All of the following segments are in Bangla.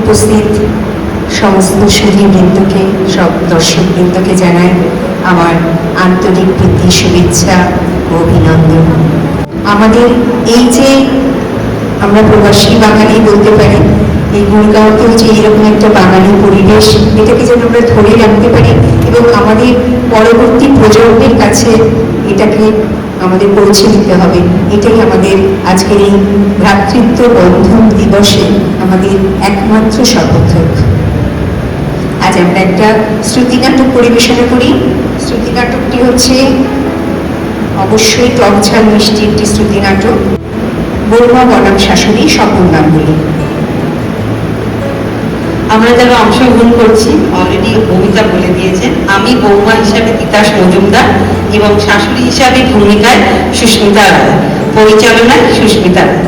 উপস্থিত সমস্ত সুধীবৃন্দকে সব দর্শকবৃন্দকে জানাই আমার আন্তরিক প্রীতি, শুভেচ্ছা ও অভিনন্দন। আমাদের এই যে আমরা প্রবাসী বাঙালি বলতে পারি, এই গুরগাঁওতেও যে এরকম একটা বাঙালি পরিবেশ, এটাকে যেন আমরা ধরে রাখতে পারি এবং আমাদের পরবর্তী প্রজন্মের কাছে এটাকে আমাদের পৌঁছে দিতে হবে। এটাই আমাদের আজকের এই ভ্রাতৃত্ব বন্ধন দিবসে আমাদের একমাত্র শপথক। আজ আমরা একটা শ্রুতি নাটক পরিবেশনা করি। শ্রুতি নাটকটি হচ্ছে অবশ্যই টক ঝাল মিষ্টি একটি শ্রুতি নাটক। বৌমা বনাম শাশুড়ি স্বপন গাঙ্গুলি আমরা যারা অংশগ্রহণ করছি অলরেডি কবিতা বলে দিয়েছেন। আমি বৌমা হিসাবে তিতাস মজুমদার এবং শাশুড়ি হিসাবে ভূমিকায় সুস্মিতা রায় পরিচালনায় সুস্মিতা রায়।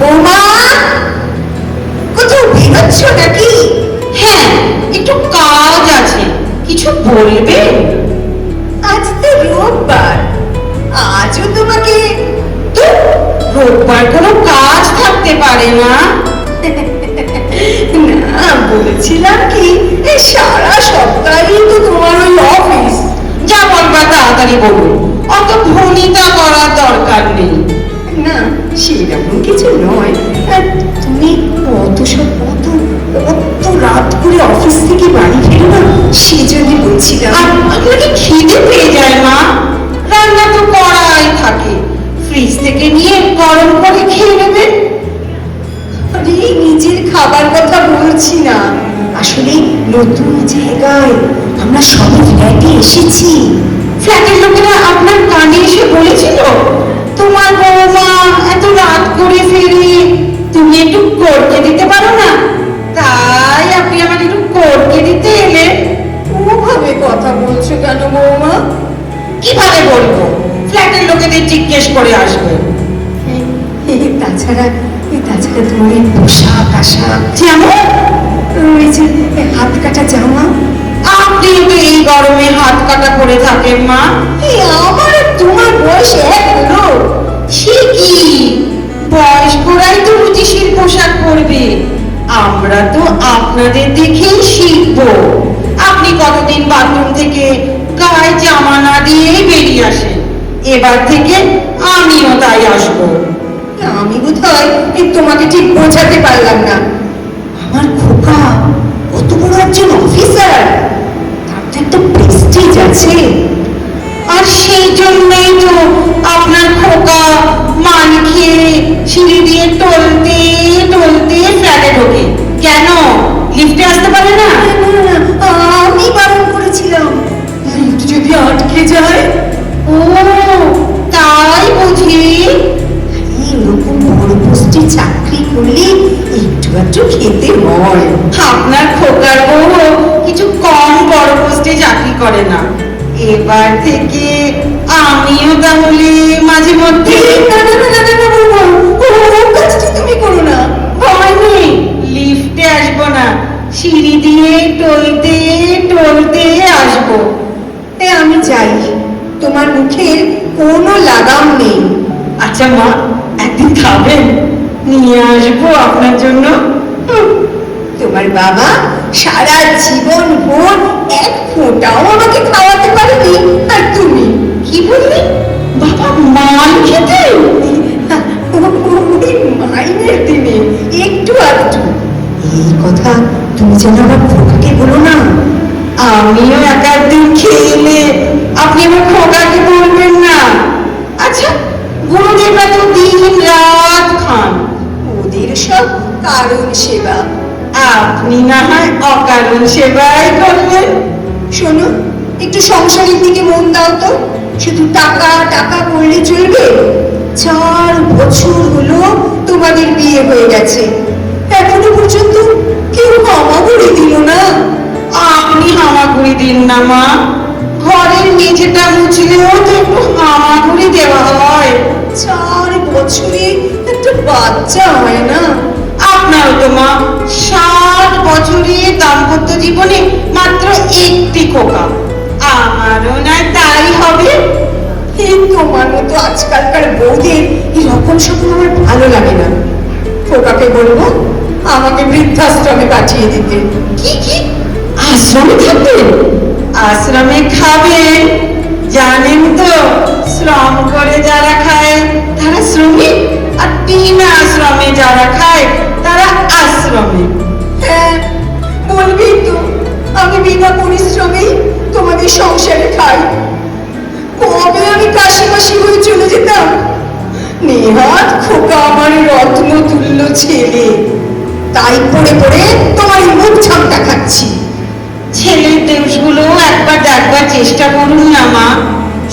বৌমা কোথাও বেরোচ্ছ নাকি হ্যাঁ একটু কাজ আছে। কিছু বলবে? আজ তো রোববার। আজও তোমাকে তো রোববার কোনো কাজ থাকতে পারে না। না বলেছিলাম কি সারা সপ্তাহেই তো তোমার ওই অফিস যা বলবা তাড়াতাড়ি বলুন অত ভনিতা করার দরকার নেই। না সেরকম কিছু নয়। তুমি কত সব কত কত রাত করে অফিস থেকে বাড়ি ফেরো না সেজন্য বলছিলাম। বলছি না। আসলে নতুন জায়গায় আমরা সবাই ফ্ল্যাটে এসেছি। ফ্ল্যাটের লোকেরা আপনার কানে এসে বলেছিল, তোমার বৌমা এত রাত করে ফেরে তুমি একটু করকে দিতে পারো না? তাই আপনি আমাকে একটু করকে দিতে এলে ওভাবে কথা বলছো কেন বৌমা? কীভাবে বলব? ফ্ল্যাটের লোকেদের জিজ্ঞেস করে আসবে। তাছাড়া তাছাড়া তোমার এই পোশাক আশাক যেমন এই হাত কাটা জামা আপনি তো এই গরমে হাত কাটা করে থাকেন মা। আমার তোমার বয়স এক হলো। ঠিকই বয়স্করাই তো রুচিশীল পোশাক পরবে। আমরা তো আপনাদের দেখেই শিখব। আপনি কতদিন বাথরুম থেকে গায়ে জামা না দিয়েই বেরিয়ে আসেন। এবার থেকে আমিও তাই আসব। আমি বোধহয় এই তোমাকে ঠিক বোঝাতে পারলাম না। আমার খোকা কত বড় একজন অফিসার তার তো একটা প্রেস্টিজ আছে। আর সেই জন্যই তো আপনার খোকা মান খেয়ে সিঁড়ি দিয়ে টলতে টলতে ফ্ল্যাটে ঢোকে। কেন? লিফটে আসতে পারে না, আমি বারণ করেছিলাম। লিফট যদি আটকে যায় একটু খেতে হয় আপনার খোকার বউ কিছু কম বড় পোস্টে চাকরি করে না এবার থেকে আমিও তাহলে মাঝে মধ্যে তুমি করো না ভয় নেই লিফটে আসব না সিঁড়ি দিয়ে টলতে টলতে আসব এ আমি যাই তোমার মুখের কোনো লাগাম নেই আচ্ছা মা একদিন খাবেন নিয়ে আসব আপনার জন্য তোমার বাবা সারা জীবন ভোর এক ফোঁটাও আমাকে খাওয়াতে পারেনি। আর তুমি কি বললেন বাবা খেতে? মাইনের দিনে একটু আধটু। এই কথা তুমি যেন আমার খোকাকে বলো না। আমিও এক একদিন খেয়ে এলে আপনি আমার খোকাকে বলবেন না। আচ্ছা গুরুদেবরা তো দিন রাত খান ওদের সব কারণ সেবা। আপনি না হয় অকারণ সেবাই করলেন শোনো, একটু সংসারের দিকে মন দাও তো। শুধু টাকা টাকা করলে চলবে। চার বছর হলো তোমাদের বিয়ে হয়ে গেছে। এখনও পর্যন্ত কেউ হামাগুড়ি দিল না। আপনি হামাগুড়ি দিন না, মা। ঘরের মেঝেটা মুছলেও তো একটু হামাগুড়ি দেওয়া হয়। চার বছরে একটা বাচ্চা হয় না। তো মা ষাট বছরের দাম্পত্য জীবনে মাত্র একটি খোকা। আমারও না তাই হবে। তোমার মতো আজকালকার বৌদের এরকম সকল আমার ভালো লাগে না। খোকাকে বলব আমাকে বৃদ্ধাশ্রমে পাঠিয়ে দিতে। কি কি? আশ্রমে থাকবেন আশ্রমে খাবেন জানেন তো শ্রম করে যারা খায় তারা শ্রমিক আর বিনা আশ্রমে যারা খায় তারা আশ্রমে। হ্যাঁ বলবি তো আমি বিনা পরিশ্রমেই তোমাদের সংসারে খাই। কবে আমি কাশি মাসি হয়ে চলে যেতাম? নেহাত খোকা আমার রত্ন তুল্য ছেলে। তাই পড়ে পড়ে তোমার মুখ ঝামটা খাচ্ছি। ছেলের দোষগুলো একবার দেখবার চেষ্টা করুন না মা।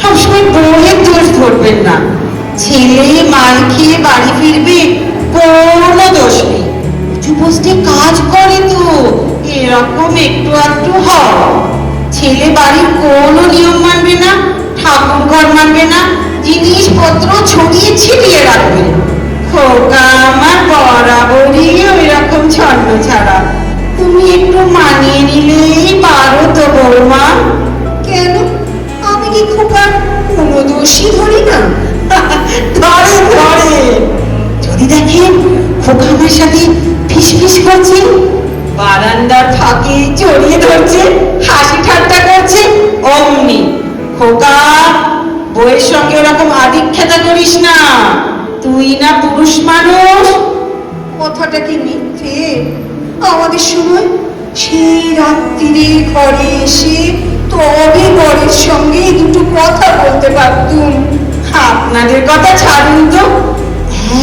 সবসময় বউয়ের দোষ ধরবেন না। ছেলে মাল খেয়ে বাড়ি ফিরবে কোনো দোষ নেই। পোস্টে কাজ করে তো। এরকম একটু একটু হয় ছেলে বাড়ির কোনো নিয়ম মানবে না ঠাকুর ঘর মানবে না, জিনিসপত্র ছড়িয়ে ছিটিয়ে রাখবে। জড়িয়ে ধরছে হাসি ঠাট্টা করছে অমনি। খোকা বইয়ের সঙ্গে ওরকম আদিক্ষেতা করিস না। তুই না পুরুষ মানুষ। কথাটা কি মিথ্যে? আমাদের সময় সেই রাত্রিরে ঘরে এসে তবে বরের সঙ্গে দুটো কথা বলতে পারতুম। আপনাদের কথা ছাড়ুন তো।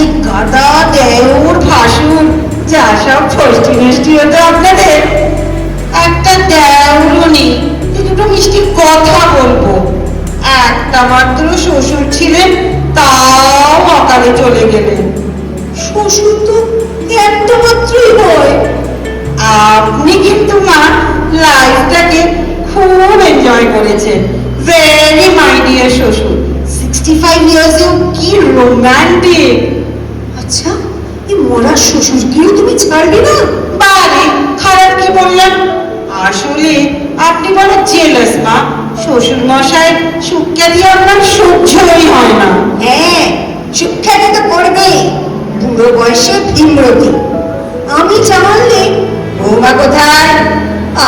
এক গাদা দেওর ভাসুর যা সব ষষ্ঠী মিষ্টি হতো আপনাদের। একটা দেওরও নেই দুটো মিষ্টি কথা বলব। একটা মাত্র শ্বশুর ছিলেন, তাও অকালে চলে গেলেন। শ্বশুর তো একটা মাত্রই হয় আপনি কিন্তু, মা লাইফটাকে খুব এনজয় করেছেন। ভেরি মাই ডিয়ার শ্বশুর সিক্সটি ফাইভ ইয়ার্সেও কি রোম্যান্টিক আচ্ছা এই মরার শ্বশুরকেও তুমি ছাড়বে না? বারে, খারাপ কি বললাম? আসলে আপনি বড় জেলাস মা। শ্বশুর মশাই সুখ্যাতি আপনার সহ্যই হয় না। হ্যাঁ শিক্ষাটা তো করবে। বুড়ো বয়সে ভীমরতি। আমি চামাললে বৌমা কোথায়?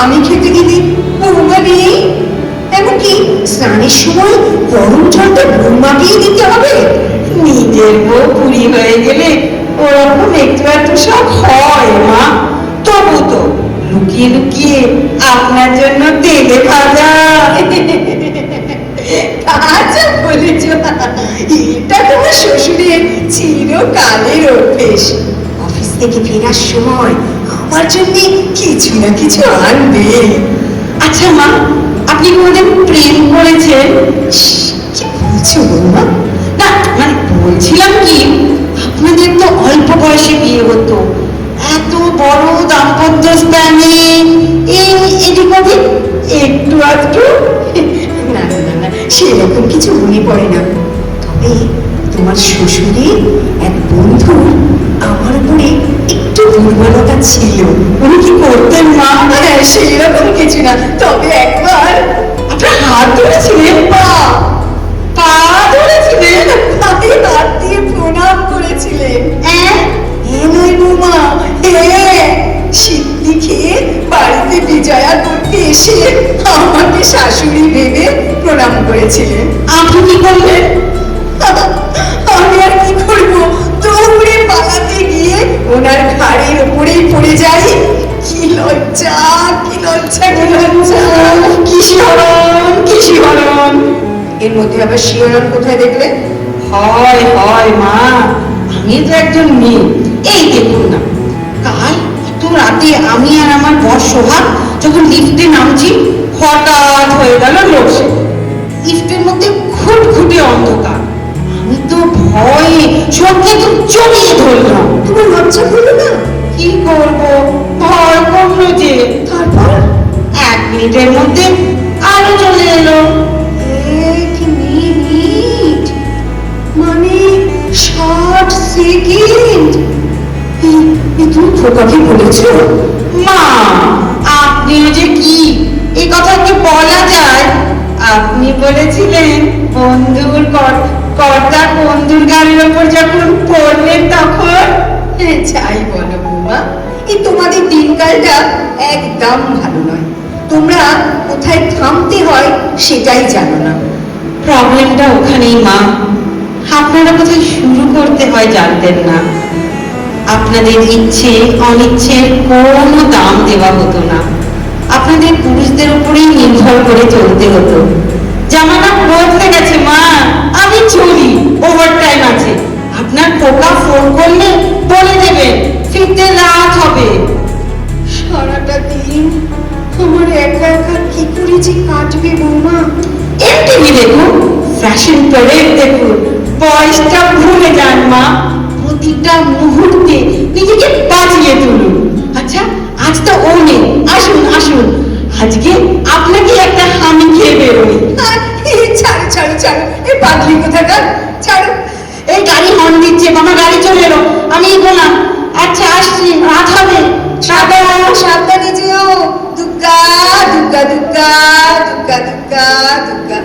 আমি খেতে গেলে বৌমা নেই। এমনকি স্নানের সময় গরম জলটা বৌমাকেই দিতে হবে। নিজের বউ পুরি হয়ে গেলে ওরকম একটু একটু সব লুকিয়ে লুকিয়ে আপনার জন্য তেলে ভাজা। আচ্ছা বলেছ, এটা তোমার শ্বশুরের চিরকালের অভ্যেস। অফিস থেকে ফেরার সময় আমার জন্য কিছু না কিছু আনবে। আচ্ছা মা, আপনি কোনোদিন প্রেম করেছেন? কি বলছো বৌমা? না মানে বলছিলাম কি, আপনাদের তো অল্প বয়সে বিয়ে হতো। এত বড় দাম্পত্য এই এদিক ওদিক একটু আধটু। না না না না সেরকম কিছু মনে পড়ে না। তবে তোমার শ্বশুরের এক বন্ধুর আমার উপরে একটু দুর্বলতা ছিল। উনি কি করতেন মা? হ্যাঁ সেরকম কিছু না। তবে একবার আপনার হাত ধরেছিলেন পা। পা ধরেছিলেন পায়ে হাত দিয়ে প্রণাম করেছিলেন। হ্যাঁ? হ্যাঁ নয় বৌমা। সিদ্ধি খেয়ে বাড়িতে বিজয়া করতে এসে আমাকে শাশুড়ি ভেবে প্রণাম করেছিলেন। আপনি কি করলেন? আমি আর কি করব? দৌড়ে পালাতে গিয়ে ওনার ঘাড়ের উপরেই পড়ে যাই। কি লজ্জা কি লজ্জা কি লজ্জা। কি শিহরণ কি শিহরণ? এর মধ্যে আবার শিওরণ কোথায় দেখলে হয় হয় মা। আমি তো একজন মেয়ে। এই দেখুন না। কাল এত রাতে আমি আর আমার বর সোহাগ যখন লিফটে নামছি হঠাৎ হয়ে গেল লোডশেড লিফটের মধ্যে খুটখুটে অন্ধকার। আমি তো ভয়ে চোখে তো জড়িয়ে ধরলাম। তোমার লজ্জা হলো না? কি করব? ভয় করল যে। তারপর? এক মিনিটের মধ্যে আরও চলে এলো। মানে ষাট সেকেন্ড? তুমি খোকাকে বলেছ মা আপনিও যে কি? এই কথা কি বলা যায়। আপনি বলেছিলেন বন্ধুর কর- কর্তা বন্ধুর গাড়ির ওপর যখন পড়লেন তখন? যাই বলো বৌমা এই তোমাদের দিনকালটা একদম ভালো নয়। তোমরা কোথায় থামতে হয় সেটাই জানো না। প্রবলেমটা ওখানেই মা। আপনারা কোথায় শুরু করতে হয় জানতেন না। আপনাদের ইচ্ছে অনিচ্ছের কোনো দাম দেওয়া হতো না। আপনাদের পুরুষদের উপরেই নির্ভর করে চলতে হতো। জামানা বদলে গেছে মা। আমি চলি ওভার টাইম আছে। আপনার পোকা ফোন করলে বলে দেবেন ফিরতে রাত হবে। সারাটা দিন আমার একা একা কি করে যে কাটবে বৌমা? এমটিভি দেখুন ফ্যাশন প্যারেড দেখুন। বয়সটা ভুলে যান মা। প্রতিটা মুহূর্তে নিজেকে বাঁচিয়ে তুলুন। আচ্ছা আজ তো ও নেই। আসুন আসুন। আজকে আপনাকে একটা হামি খেয়ে এই ছাড়ো ছাড়ো ছাড়ো। এই পাগলি কোথাকার? ছাড়ো। এই গাড়ি হর্ন দিচ্ছে মামা গাড়ি চলে এলো। আমি বললাম আচ্ছা আসছি। রাত হবে। সাবধান সাবধানে যেও। দুর্গা দুর্গা দুর্গা দুর্গা দুর্গা দুর্গা